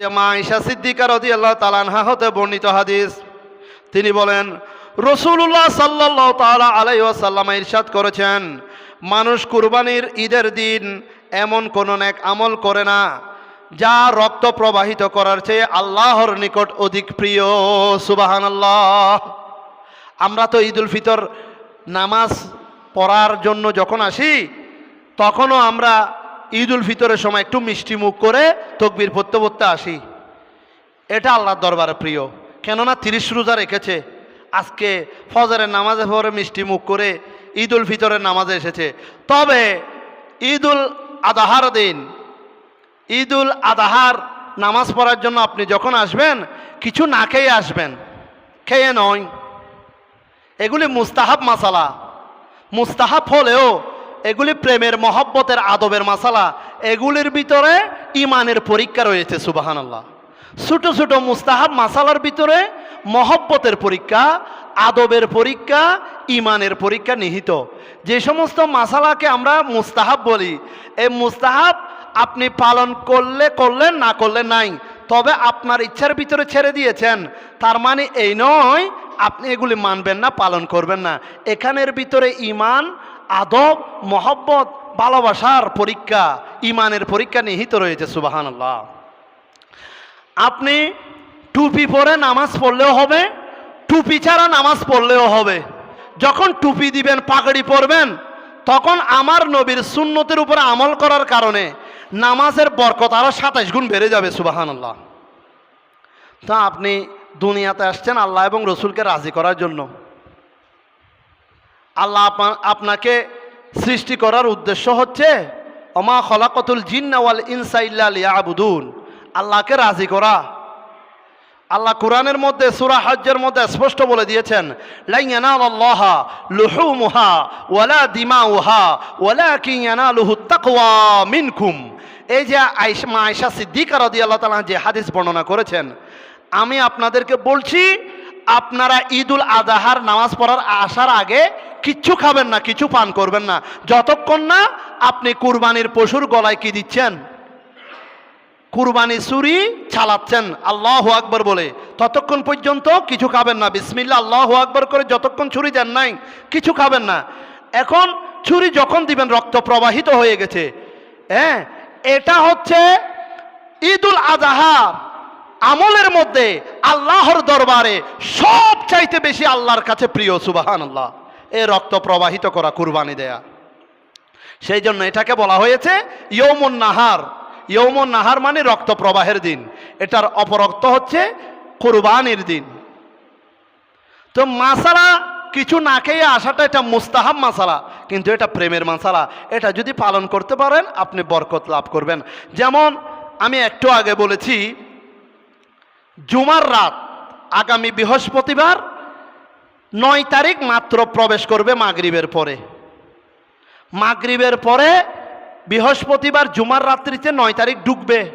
যে মা ঈশা সিদ্দিকা রদি আল্লাহ তালানহা হতে বর্ণিত হাদিস। তিনি বলেন রসুল্লাহ সাল্লাহ তালা আলাই ওয়াসাল্লাম ইরশাদ করেছেন, মানুষ কুরবানির ঈদের দিন এমন কোনো এক আমল করে না, যা রক্ত প্রবাহিত করার চেয়ে আল্লাহর নিকট অধিক প্রিয়। সুবাহান আল্লাহ আমরা তো ঈদুল ফিতর নামাজ পড়ার জন্য যখন আসি, তখনও আমরা ঈদ উল ফিতরের সময় একটু মিষ্টি মুখ করে তকবির পড়তে পড়তে আসি। এটা আল্লাহর দরবারে প্রিয়। কেননা তিরিশ রোজা রেখেছে। আজকে ফজরের নামাজে পরে মিষ্টি মুখ করে ঈদ উল ফিতরের নামাজে এসেছে। তবে ঈদ উল আদাহার দিন ঈদ উল আদাহার নামাজ পড়ার জন্য আপনি যখন আসবেন, কিছু না খেয়ে আসবেন, খেয়ে নয়। এগুলি মুস্তাহাব মাসালা। মুস্তাহাব হলেও এগুলি প্রেমের মহব্বতের আদবের মাসালা। এগুলির ভিতরে ইমানের পরীক্ষা রয়েছে সুবাহান আল্লাহ ছোট ছোট মুস্তাহাব মাসালার ভিতরে মহব্বতের পরীক্ষা, আদবের পরীক্ষা ইমানের পরীক্ষা নিহিত। যে সমস্ত মাসালাকে আমরা মুস্তাহাব বলি এই মুস্তাহাব আপনি পালন করলে করলেন, না করলে নাই। তবে আপনার ইচ্ছার ভিতরে ছেড়ে দিয়েছেন। তার মানে এই নয়, আপনি এগুলি মানবেন না, পালন করবেন না। এখানের ভিতরে ইমান আদব, মহব্বত, ভালোবাসার পরীক্ষা, ইমানের পরীক্ষা নিহিত রয়েছে সুবাহান আল্লাহ আপনি টুপি পরে নামাজ পড়লেও হবে, টুপি ছাড়া নামাজ পড়লেও হবে। যখন টুপি দিবেন, পাগড়ি পরবেন, তখন আমার নবীর সুন্নতের উপরে আমল করার কারণে নামাজের বরকত আরও সাতাইশ গুণ বেড়ে যাবে সুবাহান আল্লাহ তা আপনি দুনিয়াতে আসছেন আল্লাহ এবং রসুলকে রাজি করার জন্য। আল্লাহ আপনাকে সৃষ্টি করার উদ্দেশ্য হচ্ছে অমা খলাকতুল জিন্নাওয়াল ইনসা ইল্লা লিয়াবুদুন। আল্লাহকে রাজি করা। আল্লাহ কোরআনের মধ্যে, সুরা হজ্জের মধ্যে স্পষ্ট বলে দিয়েছেন মিনকুম। এই যে আয়েশা, মা আয়েশা সিদ্দিকা তাআলা যে হাদিস বর্ণনা করেছেন, আমি আপনাদেরকে বলছি, আপনারা ঈদুল আজাহার নামাজ পড়ার আসার আগে কিচ্ছু খাবেন না, কিছু পান করবেন না। যতক্ষণ না আপনি কুরবানির পশুর গলায় কি দিচ্ছেন? কুরবানি চুরি চালাচ্ছেন। আল্লাহ আকবর বলে। ততক্ষণ পর্যন্ত কিছু খাবেন না। বিসমিল্লা আল্লাহ আকবর করে যতক্ষণ ছুরি দেন নাই, কিছু খাবেন না। এখন ছুরি যখন দিবেন, রক্ত প্রবাহিত হয়ে গেছে। হ্যাঁ এটা হচ্ছে ঈদুল আজহার আমলের মধ্যে আল্লাহর দরবারে সব চাইতে বেশি আল্লাহর কাছে প্রিয় সুবাহান আল্লাহ এ রক্ত প্রবাহিত করা কুরবানি দেয়া। সেই জন্য এটাকে বলা হয়েছে ইয়ৌমুন নাহার। ইয়ৌমুন নাহার মানে রক্ত প্রবাহের দিন। এটার অপরক্ত হচ্ছে কোরবানির দিন। তো মাসালা কিছু না খেয়ে আসাটা এটা মুস্তাহাব মাসালা, কিন্তু এটা প্রেমের মাসালা। এটা যদি পালন করতে পারেন, আপনি বরকত লাভ করবেন। যেমন আমি একটু আগে বলেছি, জুমার রাত আগামী বৃহস্পতিবার নয় তারিখ মাত্র প্রবেশ করবে মাগরিবের পরে। মাগরিবের পরে বৃহস্পতিবার জুমার রাত্রিতে নয় তারিখ ঢুকবে।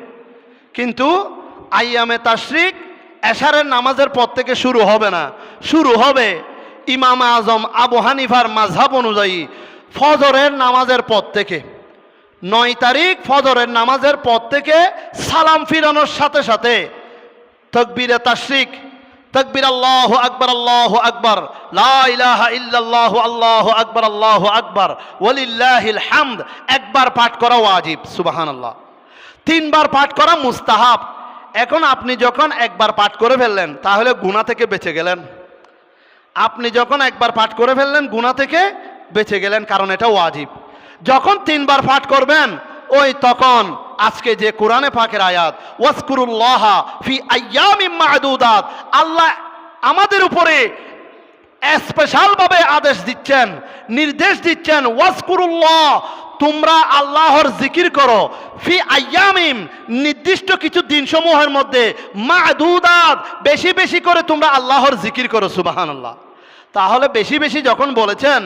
কিন্তু আইয়ামে তাশরিক এশারের নামাজের পর থেকে শুরু হবে না। শুরু হবে ইমাম আজম আবু হানিফার মাঝহাব অনুযায়ী ফজরের নামাজের পর থেকে। নয় তারিখ ফজরের নামাজের পর থেকে সালাম ফিরানোর সাথে সাথে তকবিরে তাশরিক তকবির, আল্লাহ আকবর আল্লাহ আকবর, লা ইলাহা ইল্লাল্লাহ, আল্লাহ আকবর আল্লাহ আকবর, ওয়ালিল্লাহিল হামদ। একবার পাঠ করা ওয়াজিব, সুবহানাল্লাহ। তিনবার পাঠ করা মুস্তাহাব। এখন আপনি যখন একবার পাঠ করে ফেললেন, তাহলে গুণা থেকে বেঁচে গেলেন। আপনি যখন একবার পাঠ করে ফেললেন গুণা থেকে বেঁচে গেলেন, কারণ এটা ওয়াজিব। যখন তিনবার পাঠ করবেন, ওই তখন আজকে যে কোরআনে পাকের আয়াত ওয়াসকুরুল্লাহ ফি আইয়ামিম মাদুদাত আল্লাহ আমাদের উপরে স্পেশালভাবে আদেশ দিচ্ছেন, নির্দেশ দিচ্ছেন ওয়াসকুরুল্লাহ তোমরা আল্লাহর জিকির করো। ফি আয়ামিম নির্দিষ্ট কিছু দিনসমূহের মধ্যে, মাদুদাত বেশি বেশি করে তোমরা আল্লাহর জিকির করো সুবাহান আল্লাহ তাহলে বেশি বেশি যখন বলেছেন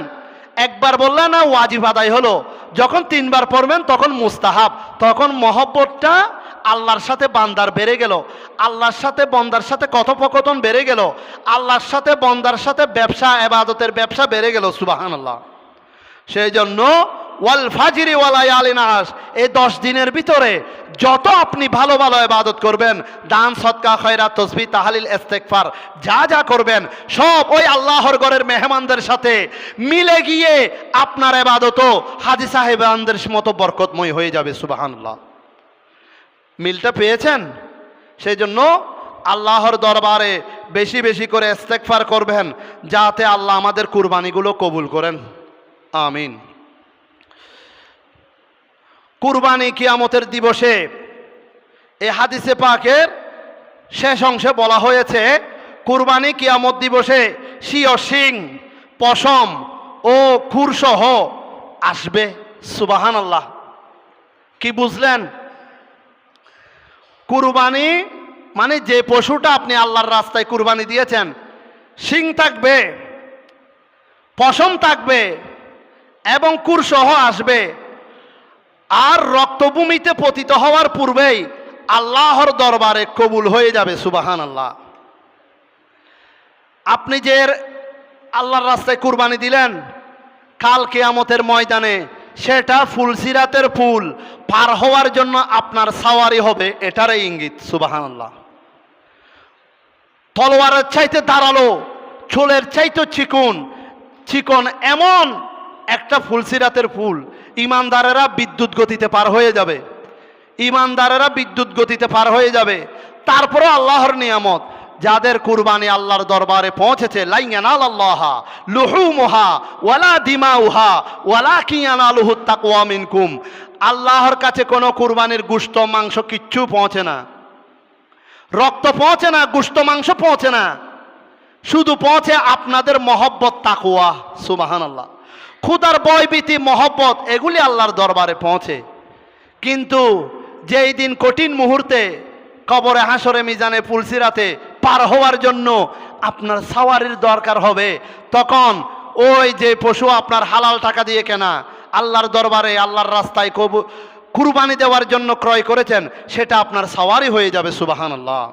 একবার বললে না, ওয়াজিব আদায় হলো। যখন তিনবার পড়বেন, তখন মুস্তাহাব। তখন মহব্বতটা আল্লাহর সাথে বান্দার বেড়ে গেল। আল্লাহর সাথে বন্দার সাথে কথোপকথন বেড়ে গেল। আল্লাহর সাথে বন্দার সাথে ব্যবসা, এবাদতের ব্যবসা বেড়ে গেল সুবাহান আল্লাহ সেই জন্য ওয়াল ফাজিরি ওয়ালাই আলিনাস এই দশ দিনের ভিতরে যত আপনি ভালো ভালো ইবাদত করবেন, দান, সৎকা খয়রা তসবি, তাহালিল এস্তেকফার যা যা করবেন, সব ওই আল্লাহর ঘরের মেহমানদের সাথে মিলে গিয়ে আপনার ইবাদতও হাজি সাহেবানদের মতো বরকতময় হয়ে যাবে, সুবহানাল্লাহ। মিলটা পেয়েছেন? সেই জন্য আল্লাহর দরবারে বেশি বেশি করে ইস্তেগফার করবেন, যাতে আল্লাহ আমাদের কুরবানিগুলো কবুল করেন। আমিন। কুরবানি কিয়ামতের দিবসে। এ হাদিসে পাকের শেষ অংশে বলা হয়েছে, কুরবানি কিয়ামত দিবসে শিও সিং পশম ও খুরসহ আসবে। সুবাহান আল্লাহ কি বুঝলেন? কুরবানি মানে যে পশুটা আপনি আল্লাহর রাস্তায় কুরবানি দিয়েছেন, শিং থাকবে, পশম থাকবে এবং কুরসহ আসবে। আর রক্তভূমিতে পতিত হওয়ার পূর্বেই আল্লাহর দরবারে কবুল হয়ে যাবে সুবাহান আল্লাহ আপনি যে আল্লাহর রাস্তায় কুরবানি দিলেন, কাল কেয়ামতের ময়দানে সেটা ফুলসিরাতের ফুল, পার হওয়ার জন্য আপনার সাওয়ারি হবে, এটারই ইঙ্গিত সুবাহান আল্লাহ তলোয়ারের চাইতে দাঁড়াল চুলের চাইতে চিকুন, চিকন এমন একটা ফুলসিরাতের ফুল, ইমানদারেরা বিদ্যুৎ গতিতে পার হয়ে যাবে। ইমানদারেরা বিদ্যুৎ গতিতে পার হয়ে যাবে। তারপরে আল্লাহর নিয়ামত, যাদের কুরবানি আল্লাহর দরবারে পৌঁছেছে লাইয়ানাল আল্লাহা লুহুমুহা ওয়ালা দিমাউহা ওয়ালা কিয়ানালুহু তাকওয়া মিনকুম। আল্লাহর কাছে কোনো কুরবানির গুস্ত, মাংস কিচ্ছু পৌঁছে না। রক্ত পৌঁছে না, গুস্ত, মাংস পৌঁছে না। শুধু পৌঁছে আপনাদের মহব্বত তাকুয়া সুবাহান আল্লাহ খুদার বয়বীতি মহব্বত, এগুলি আল্লাহর দরবারে পৌঁছে। কিন্তু যেই দিন কঠিন মুহূর্তে, কবরে হাসরে মিজানে, পুলসিরাতে পার হওয়ার জন্য আপনার সাওয়ারির দরকার হবে, তখন ওই যে পশু আপনার হালাল টাকা দিয়ে কেনা, আল্লাহর দরবারে, আল্লাহর রাস্তায় কবু, কুরবানি দেওয়ার জন্য ক্রয় করেছেন, সেটা আপনার সাওয়ারি হয়ে যাবে সুবাহান আল্লাহ